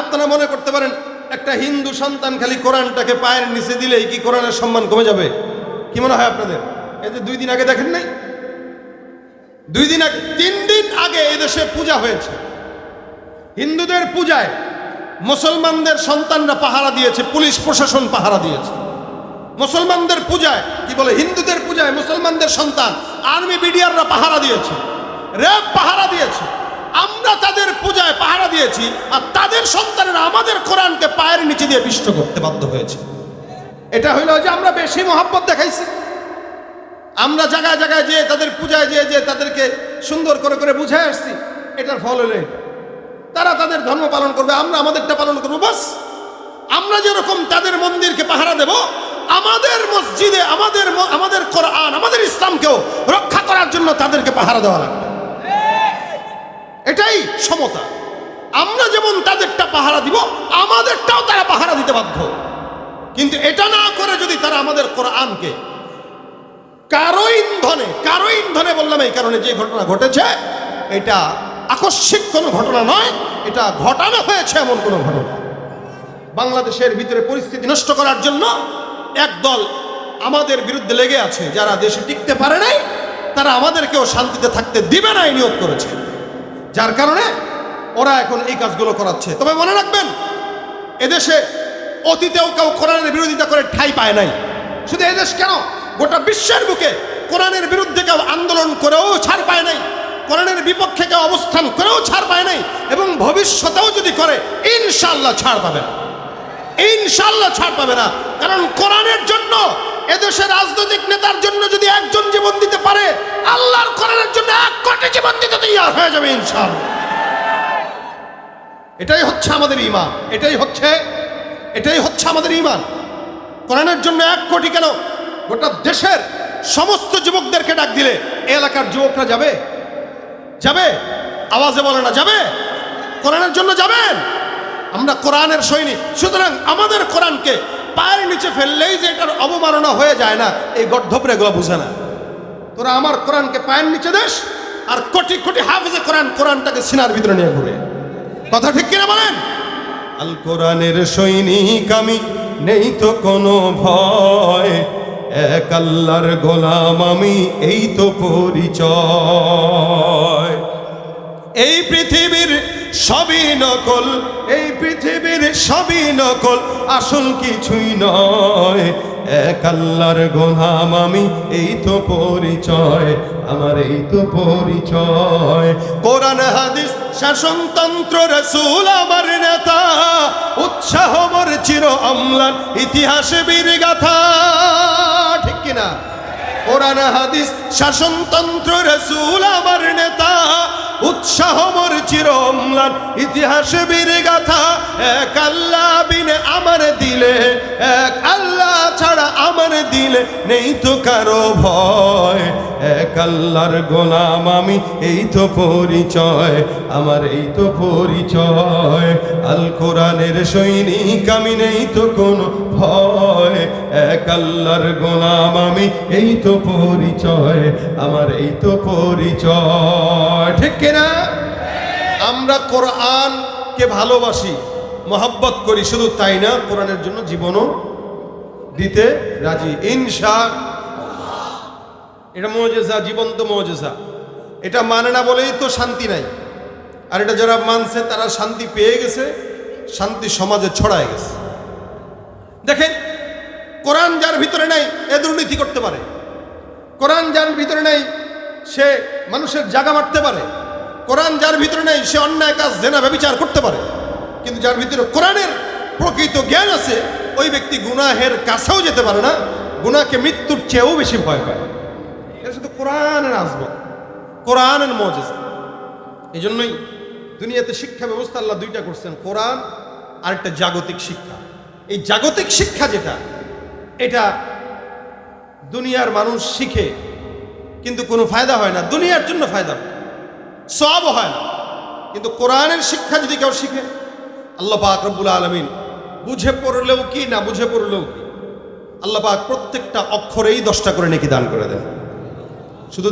আপনারা মনে করতে পারেন, একটা হিন্দু সন্তান খালি কোরআনটাকে পায়ের নিচে দিলেই কি কোরআনের সম্মান কমে যাবে? কি মনে হয় আপনাদের? এই যে দুই দিন আগে দেখেন নাই? দুই দিন আগে, তিন দিন আগে এদেশে পূজা হয়েছে। হিন্দুদের পূজায় মুসলমানদের সন্তানরা পাহারা দিয়েছে, পুলিশ প্রশাসন পাহারা দিয়েছে। মুসলমানদের পূজায়, কি বলে, হিন্দুদের পূজায় মুসলমানদের সন্তান, আর্মি বিডিআররা পাহারা দিয়েছে। র্যাব পাহারা দিয়েছে আমরা তাদের পূজায় পাহারা দিয়েছি আর তাদের সন্তানেরা আমাদের কোরআনকে পায়ের নিচে দিয়ে পিষ্ট করতে বাধ্য হয়েছে। এটা হইল যে আমরা বেশি মহাব্বত দেখাইছি। আমরা জায়গায় জায়গায় যেয়ে, তাদের পূজায় যেয়ে যে তাদেরকে সুন্দর করে করে বুঝায় আসছি, এটার ফল হলো। তারা তাদের ধর্ম পালন করবে, আমরা আমাদেরটা পালন করব, বাস। আমরা যেরকম তাদের মন্দিরকে পাহারা দেব, আমাদের মসজিদে, আমাদের আমাদের কোরআন, আমাদের ইসলামকেও রক্ষা করার জন্য তাদেরকে পাহারা দেওয়া লাগবে। এটাই সমতা। আমরা যেমন তাদেরটা পাহারা দিব, আমাদেরটাও তারা পাহারা দিতে বাধ্য। কিন্তু এটা না করে যদি তারা আমাদের কোরআনকে কারও ইন্ধনে কারও ইন্ধনে বললাম এই কারণে যে ঘটনা ঘটেছে, এটা আকস্মিক কোনো ঘটনা নয়, এটা ঘটানো হয়েছে এমন কোনো ঘটনা। বাংলাদেশের ভিতরে পরিস্থিতি নষ্ট করার জন্য একদল আমাদের বিরুদ্ধে লেগে আছে, যারা দেশে টিকতে পারে নাই, তারা আমাদেরকেও শান্তিতে থাকতে দিবে না এই নিয়োগ করেছে। যার কারণে ওরা এখন এই কাজগুলো করাচ্ছে। তবে মনে রাখবেন, এদেশে অতীতেও কেউ কোরআনের বিরোধিতা করে ঠাই পায় নাই। শুধু এদেশ কেন? গোটা বিশ্বের বুকে কোরআনের বিরুদ্ধে কেউ আন্দোলন করেও ছাড় পায় নাই। কোরআনের বিপক্ষে কেউ অবস্থান করেও ছাড় পায় নাই এবং ভবিষ্যতেও যদি করে ইনশাল্লাহ ছাড় পাবে না। ইনশাল্লাহ ছাড় পাবে না। কারণ কোরআনের জন্য এদেশের রাজনৈতিক নেতার জন্য যদি একজন জীবন দিতে পারে, আল্লাহর কোরআনের জন্য এক কোটি জীবন দিতে তৈরি হয়ে যাবে ইনশাল্লাহ এটাই হচ্ছে আমাদের ইমান এটাই হচ্ছে এটাই হচ্ছে আমাদের ইমান কোরআনের জন্য এক কোটি কেন? গোটা দেশের সমস্ত যুবকদেরকে ডাক দিলে এলাকার যুবকরা যাবে? যাবে? আওয়াজে বলে না, যাবে? কোরআনের জন্য যাবেন? আমরা কোরআনের সৈনিক। সুতরাং আমাদের কোরআনকে পায়ের নিচে ফেললেই যে এটার অবমাননা হয়ে যায় না, এই গর্ধপরে এগুলো বুঝে না। তোরা আমার কোরআনকে পায়ের নিচে দেশ আর কোটি কোটি হাফিজে কোরআন, কোরআনটাকে সিনার ভিতরে নিয়ে ঘুরে। কথা ঠিক কিনা বলেন? আল কোরআনের সৈনিক আমি, নেই তো কোনো ভয়। এক আল্লাহর গোলাম আমি, এই তো পরিচয়। এই পৃথিবীর সবই নকল, এই পৃথিবীর সবই নকল, আসল কিছুই নয়। এক আল্লাহর গোলাম আমি, এই তো পরিচয়। আমার এই তো পরিচয়। কোরআন, হাদিস শাসনতন্ত্র রসুল আমার নেতা। উৎসাহ মোর চির অম্লান ইতিহাসে বীর গাথা ঠিক কিনা? কোরআন, হাদিস শাসনতন্ত্র রসুল আমার নেতা। উৎসাহ মোর চির অম্লান ইতিহাসে বীর গাথা এক আল্লাহ বিনে আমার দিলে, এক আল্লাহ ছাড়া আমার দিলে নেই তো কারও ভয়। আল্লাহর গোলাম আমি, এই তো পরিচয়, আমার এই তো পরিচয়। আল কোরআনের সৈনিক আমি, নেই তো কোনো ভয়। এক আল্লাহর গোলাম আমি, এই তো পরিচয়, আমার এই তো পরিচয়। ঠিক কিনা আমরা কোরআনকে ভালোবাসি, মহব্বত করি, শুধু তাই না, কোরআনের জন্য জীবনও দিতে রাজি। ইনশা এটা মজেজা, জীবন্ত মজেজা। এটা মানে না বলেই তো শান্তি নাই। আর এটা যারা মানছে, তারা শান্তি পেয়ে গেছে, শান্তি সমাজে ছড়ায় গেছে। দেখেন, কোরআন যার ভিতরে নাই, এ দুর্নীতি করতে পারে। কোরআন যার ভিতরে নাই, সে মানুষের জায়গা মারতে পারে। কোরআন যার ভিতরে নাই, সে অন্যায় কাজ, জেনা, ব্যবচার করতে পারে। কিন্তু যার ভিতরে কোরআনের প্রকৃত জ্ঞান আছে, ওই ব্যক্তি গুনাহের কাছেও যেতে পারে না, গুনাহকে মৃত্যুর চেয়েও বেশি ভয় পায়। শুধু কোরআনের আসব কোরআনের মজেজা। এই জন্যই দুনিয়াতে শিক্ষা ব্যবস্থা আল্লাহ দুইটা করছেন, কোরআন আর একটা জাগতিক শিক্ষা। এই জাগতিক শিক্ষা যেটা, এটা দুনিয়ার মানুষ শিখে কিন্তু কোনো ফায়দা হয় না। দুনিয়ার জন্য ফায়দা সব হয় না। কিন্তু কোরআনের শিক্ষা যদি কেউ শিখে, আল্লাহ পাক রব্বুল আলমিন বুঝে পড়লেও কি না বুঝে পড়লেও কি, আল্লাহ পাক প্রত্যেকটা অক্ষরেই দশটা করে নাকি দান করে দেন। শুধু